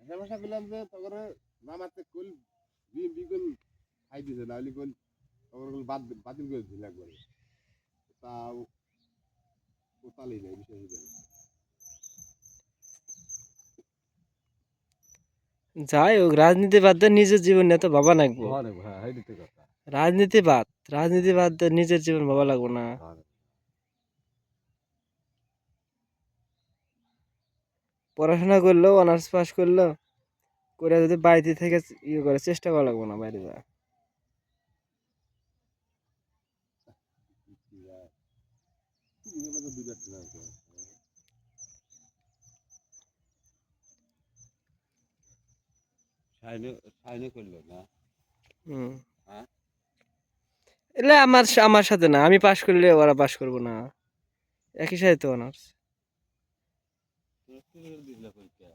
ভাষা ভাষা বললাম যে তখন মামাতে কুল বিএমপি কুল খাই দিছে না হলে কুল তখন কুল বাদ বাতিল করে দিল একবারে। তা ও তালি নাই বিষয় যাই হোক রাজনীতি বাদ দিয়ে নিজের জীবন নিয়ে তো ভাবা লাগবো। হ্যাঁ রাজনীতি বাদ রাজনীতি বাদ দিয়ে নিজের জীবন ভাবা লাগবো না। পড়াশোনা করল অনার্স পাস করল করে যদি বাড়িতে থেকে ইয়ে করে চেষ্টা করা লাগবো না বাইরে যা দুইটা ছিল সাইনে সাইনে করল না? হুম। হ্যাঁ? এলে আমার আমার সাথে না আমি পাশ করলে ওরা পাশ করব না। একই সাথে তো অনার্স দিল পরীক্ষা